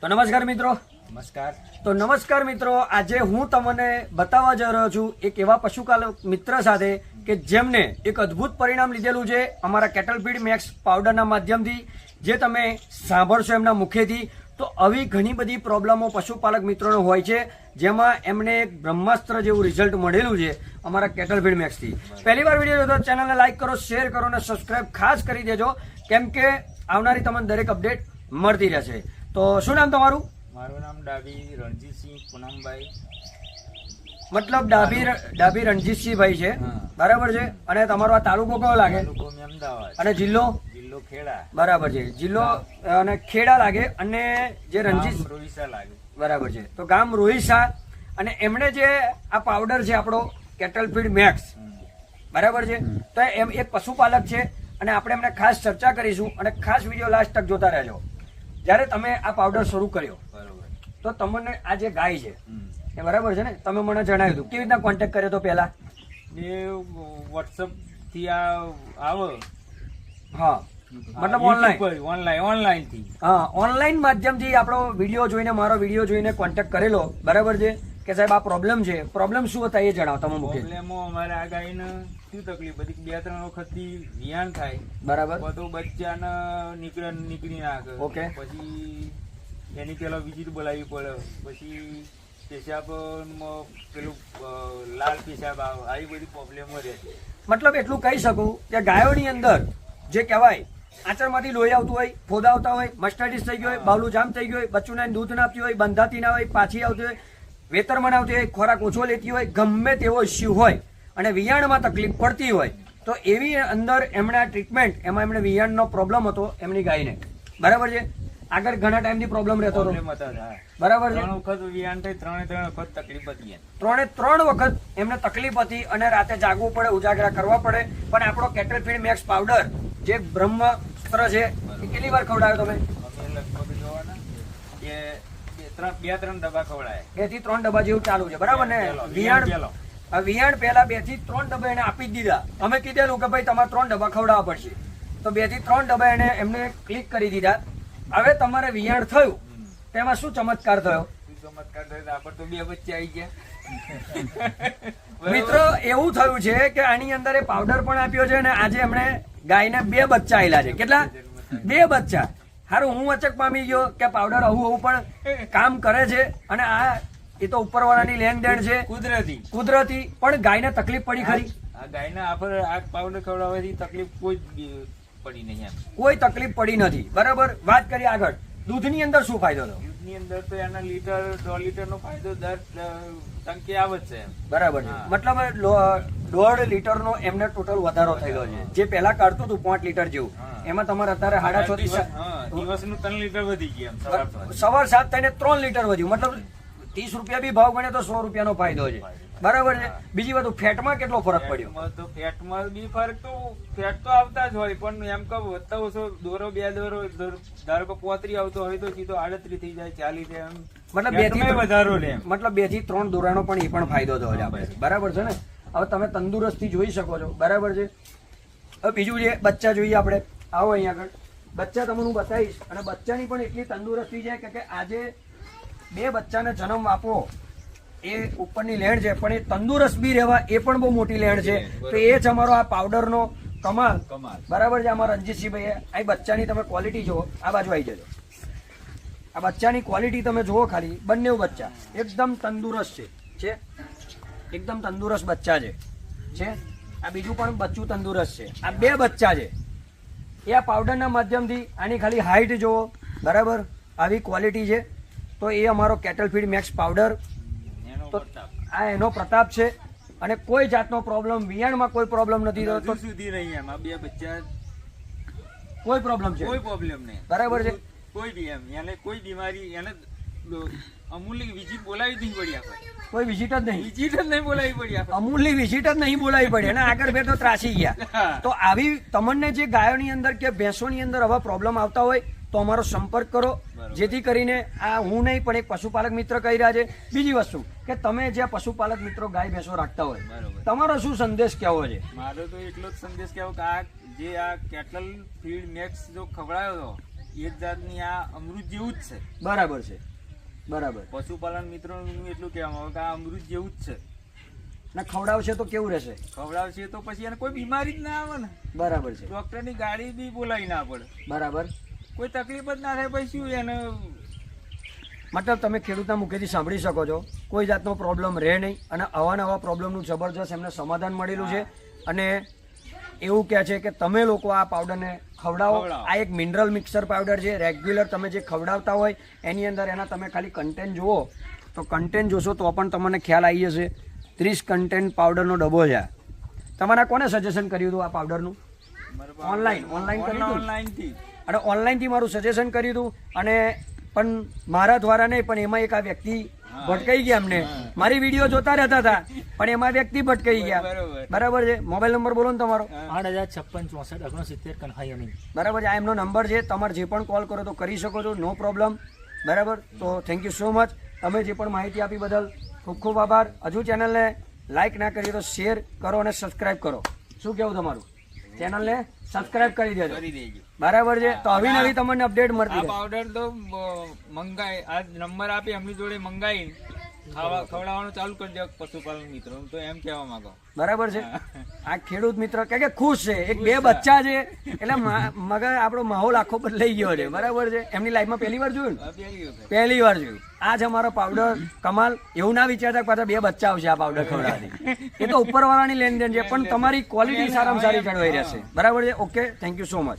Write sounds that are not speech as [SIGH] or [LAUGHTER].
તો નમસ્કાર મિત્રો. નમસ્કાર. તો નમસ્કાર મિત્રો આજે હું તમને બતાવવા જઈ રહ્યો છું એક એવા પશુપાલક મિત્ર સાથે કે જેમને એક અદ્ભુત પરિણામ લીધેલું છે અમારા કેટલ ફીડ મેક્સ પાવડરના માધ્યમથી જે તમે સાંભળશો એમના મુખેથી. તો આવી ઘણી બધી પ્રોબ્લેમો પશુપાલક મિત્રોને હોય છે જેમાં એમને એક બ્રહ્માસ્ત્ર જેવું રિઝલ્ટ મળેલું છે અમારા કેટલ ફીડ મેક્સથી પહેલી વાર વીડિયો જોતો ચેનલને લાઇક કરો શેર કરો અને સબસ્ક્રાઇબ ખાસ કરી દેજો કેમ કે આવનારી તમને દરેક અપડેટ મળતી રહેશે. તો શું નામ તમારું? મારું નામ ડાબી રણજીતસિંહ પૂનમભાઈ. મતલબ ડાભી ડાભી રણજીતસિંહભાઈ છે. બરાબર છે? અને તમારો આ તાલુકો કયો લાગે? અને જિલ્લો? જિલ્લો ખેડા. બરાબર છે. જિલ્લો અને ખેડા લાગે અને જે રણજીત રોહિસા લાગે. બરાબર છે. તો ગામ રોહિસા અને એમણે જે આ પાવડર છે આપણો કેટલ ફીડ મેક્સ બરાબર છે? તો એમ એક પશુપાલક છે અને આપણે એમને ખાસ ચર્ચા કરીશું અને ખાસ વીડિયો લાસ્ટ તક જોતા રહેજો. જ્યારે તમે આ પાવડર શરૂ કર્યો બરોબર. તો તમને આ જે ગાય છે એ બરાબર છે ને? તમે મને જણાવ્યું હતું. કેવી રીતના કોન્ટેક્ટ કર્યો તો પહેલા? એ વોટ્સઅપથી આ આવો. હા. મતલબ ઓનલાઈન ઓનલાઈન ઓનલાઈનથી. હા ઓનલાઈન માધ્યમથી આપણો વીડિયો જોઈને મારો વીડિયો જોઈને કોન્ટેક્ટ કરેલો. બરાબર છે? કે સાહેબ આ પ્રોબ્લેમ છે. પ્રોબ્લેમ શું હતા એ જણાવો તમે મૂકે પ્રોબ્લેમો અમારે આ ગાયને શું તકલીફ બધી બે ત્રણ વખતથી વિયાણ થાય. બરાબર. બધો બચ્ચાને નીકળે નીકળી નાખે ઓકે. પછી એની પેલા વિઝિટ બોલાવી પડે પછી પેશાબ પેલું લાલ પેશાબ આવે આવી બધી પ્રોબ્લેમો રહે. મતલબ એટલું કહી શકું કે ગાયોની અંદર જે કહેવાય આચરમાંથી લોહી આવતું હોય ફોદા આવતા હોય મસ્ટાડિસ થઈ ગયો હોય બાવલું જામ થઈ ગયું હોય બચ્ચું દૂધ ના આપતી હોય બંધાતી ના હોય પાછી આવતી હોય વેતરમાં મનાવતી હોય ખોરાક ઓછો લેતી હોય ગમે તેવો ઇસ્યુ હોય અને વિયાણમાં તકલીફ પડતી હોય તો એવી અંદર એમણે આ ટ્રીટમેન્ટ એમાં એમણે વિયાણનો પ્રોબ્લેમ હતો એમની ગાયને. બરાબર છે? આગળ ઘણા ટાઈમથી પ્રોબ્લેમ રહેતો હતો. બરાબર છે? ત્રણ વખત વિયાણ થઈ ત્રણે ત્રણ વખત તકલીફ હતી ત્રણે ત્રણ વખત એમને તકલીફ હતી અને રાતે જાગવું પડે ઉજાગરા કરવા પડે. પણ આપણો કેટલ ફીડ મેક્સ પાવડર જે બ્રહ્માસ્ત્ર છે એ કેટલી વાર ખવડાવ્યો તમે? લગભગ જોવાના કે ત્રણ બે ત્રણ ડબ્બા ખવડાય. બેથી ત્રણ ડબ્બા જેવું ચાલુ છે બરાબર ને? વિયાણ વિયાણ પહેલા બેથી ત્રણ ડબ્બા એને આપી જ દીધા. અમે કીધેલું કે ભાઈ તમારે ત્રણ ડબ્બા ખવડાવવા પડશે. તો બેથી ત્રણ ડબ્બા એને એમને ક્લિક કરી દીધા. હવે તમારે વિયાણ થયું તેમાં શું ચમત્કાર થયો? ચમત્કાર થયો? આપણે તો બે બચ્ચા આવી ગયા. [LAUGHS] મિત્રો એવું થયું છે કે આની અંદર એ પાવડર પણ આપ્યો છે અને આજે એમણે ગાયને બે બચ્ચા આવેલા છે. કેટલા? બે બચ્ચા. હારું હું અચક પામી ગયો કે પાવડર આવું આવું પણ કામ કરે છે અને આ એ તો ઉપરવાળાની લેણ દેણ છે. કુદરતી. કુદરતી પણ ગાયને તકલીફ પડી ખરી. આ ગાયના આફર આ પાવડર ખવડાવવાથી તકલીફ કોઈ પડી નહીં કોઈ તકલીફ પડી નથી. બરાબર? વાત કરીએ આગળ. દૂધની અંદર શું ફાયદો થયો? દૂધની અંદર તો એના લીટર દોઢ લીટર નો ફાયદો દર ટંકી આવે છે બરાબર છે. મતલબ દોઢ દોઢ લીટરનો એમને ટોટલ વધારો થયેલો છે. જે પહેલા કાઢતું હતું પાંચ લીટર જેવું. એમાં તમારે અત્યારે સાડા છ થી દિવસનું ત્રણ લીટર વધી ગયા સવાર સાત થઈને ત્રણ લીટર વધ્યું. મતલબ ત્રીસ રૂપિયા બી ભાવ ગણે તો સો રૂપિયાનો ફાયદો છે. બરાબર છે? બીજી બધું ફેટમાં કેટલો ફરક પડ્યો? તો ફેટમાં બી ફરક તો ફેટ તો આવતા જ હોય પણ એમ કહું વધતા ઓછો દોરો બે દોરો દર- ધારો કે પોતરી આવતો હોય તો સીધો આડત્રી થઈ જાય ચાલી જાય એમ. મતલબ બેથી વધારો લે મતલબ બેથી ત્રણ દોરાનો પણ એ પણ ફાયદો થયો છે આપણે. બરાબર છે ને? હવે તમે તંદુરસ્તી જોઈ શકો છો. બરાબર છે? હવે બીજું જે બચ્ચા જોઈએ આપણે. આવો અહીંયા આગળ. બચ્ચા તમને હું બતાવીશ. અને બચ્ચાની પણ એટલી તંદુરસ્તી છે કે- કે આજે બે બચ્ચાને જન્મ આપવો એ ઉપરની લેણ છે પણ એ તંદુરસ્ત બી રહેવા એ પણ બહુ મોટી લેણ છે. તો એ જ અમારો આ પાવડરનો કમાલ. કમાલ. બરાબર છે? અમારા રણજીતસિંહભાઈ આ બચ્ચાની તમે ક્વોલિટી જુઓ. આ બાજુ આવી જજો. આ બચ્ચાની ક્વોલિટી તમે જુઓ ખાલી. બંને બચ્ચા. એકદમ તંદુરસ્ત છે. છે? એકદમ તંદુરસ્ત બચ્ચા છે. છે? આ બીજું પણ બચ્ચું તંદુરસ્ત છે. આ બે બચ્ચા છે. એ આ પાવડરના માધ્યમથી આની ખાલી હાઈટ જુઓ. બરાબર? આવી ક્વોલિટી છે. તો એ અમારો કેટલ ફીડ મેક્સ પાવડર એનો તો આ એનો પ્રતાપ છે. અને કોઈ જાતનો પ્રોબ્લેમ વિયાણમાં કોઈ પ્રોબ્લેમ નથી થતો સુધી નહીં એમ. આ બે બચ્ચા કોઈ પ્રોબ્લેમ છે. કોઈ પ્રોબ્લેમ નહીં. બરાબર છે. કોઈ બી એમ. એને કોઈ બીમારી એને અમૂલ્ય વિઝિટ બોલાવી નહીં પડી આપણે કોઈ વિઝિટ જ નહીં. વિઝિટ જ નહીં બોલાવી પડી આપણે અમૂલની વિઝિટ જ નહીં બોલાવી પડી અને આગળ બે તો ત્રાસી ગયા. તો આવી તમને જે ગાયોની અંદર કે ભેંસોની અંદર આવા પ્રોબ્લેમ આવતા હોય તો અમારો સંપર્ક કરો. જેથી કરીને આ હું નહીં પણ એક પશુપાલક મિત્ર કહી રહ્યા છે. બીજી વસ્તુ કે તમે જે પશુપાલક મિત્રો ગાય ભેંસો રાખતા હોય તમારો શું સંદેશ કહેવો છે? મારો તો એટલો જ સંદેશ કહેવો કે આ જે આ કેટલ ફીડ મેક્સ જો ખવડાયો હતો એ જાતની આ અમૃત જેવું જ છે. બરાબર છે. બરાબર. પશુપાલન મિત્રોનું એટલું કહેવામાં આવે કે આ અમૃત જેવું જ છે. ને ખવડાવશે તો કેવું રહેશે? ખવડાવશે તો પછી એને કોઈ બીમારી જ ના આવે ને. બરાબર છે. ડોક્ટરની ગાડી બી બોલાવી ના પડે. બરાબર. કોઈ તકલીફ જ ના થાય પછી શું એને? મતલબ તમે ખેડૂતના મુખેથી સાંભળી શકો છો કોઈ જાતનો પ્રોબ્લેમ રહે નહીં અને અવાનવા પ્રોબ્લેમનું જબરજસ્ત એમને સમાધાન મળેલું છે અને એવું કહે છે કે તમે લોકો આ પાવડરને ખવડાવો. આ એક મિનરલ મિક્સર પાવડર છે. રેગ્યુલર તમે જે ખવડાવતા હોય એની અંદર એના તમે ખાલી કન્ટેન્ટ જુઓ. તો કન્ટેન્ટ જોશો તો પણ તમને ખ્યાલ આવી જશે. ત્રીસ કન્ટેન્ટ પાવડરનો ડબ્બો છે. તમારા કોને સજેશન કર્યું હતું આ પાવડરનું હતું? ઓનલાઈન ઓનલાઈનથી અને ઓનલાઈનથી મારું સજેશન કર્યું હતું. અને પણ મારા દ્વારા નહીં પણ એમાં એક આ વ્યક્તિ ભટકાઈ ગયા અમને. મારી વીડિયો જોતા રહેતા હતા પણ એમાં વ્યક્તિ ભટકાઈ ગયા. બરાબર છે? મોબાઈલ નંબર બોલો ને તમારો. આઠ હજાર છપ્પન ચોસઠ ઓગણસિત્તેર કન્હાઈઓની. બરાબર છે? આ એમનો નંબર છે. તમારે જે પણ કોલ કરો તો કરી શકો છો. નો પ્રોબ્લેમ બરાબર? તો થેન્ક યુ સો મચ તમે જે પણ માહિતી આપી બદલ ખૂબ ખૂબ આભાર. હજુ ચેનલને લાઇક ના કરીએ તો શેર કરો અને સબસ્ક્રાઇબ કરો. શું કહેવું તમારું? ચેનલને સબસ્ક્રાઇબ કરી દેજો. કરી દેજો. બરાબર છે? તો આવી નવી તમને અપડેટ મળતી પાવડર તો મંગાઈ આ નંબર આપી એમની જોડે મંગાઈ. ખાવા ખવડાવવાનું ચાલુ કરી દો પશુપાલન મિત્રો તો એમ કહેવા માંગો. બરાબર છે? આ ખેડૂત મિત્ર કે કે ખુશ છે એક બે બચ્ચા છે એટલે મગર આપણો માહોલ આખો બદલાઈ ગયો છે બરાબર છે? એમની લાઈફમાં પહેલી વાર જોયું ને? પહેલી વાર જોયું. આ છે અમારો પાવડર કમાલ એવું ના વિચારતા પાછા બે બચ્ચા આવશે આ પાવડર ખવડાવવાની એ તો ઉપરવાળાની લેનદેન છે પણ તમારી ક્વોલિટી સારામાં સારી જળવાઈ રહેશે. બરાબર છે? Okay thank you so much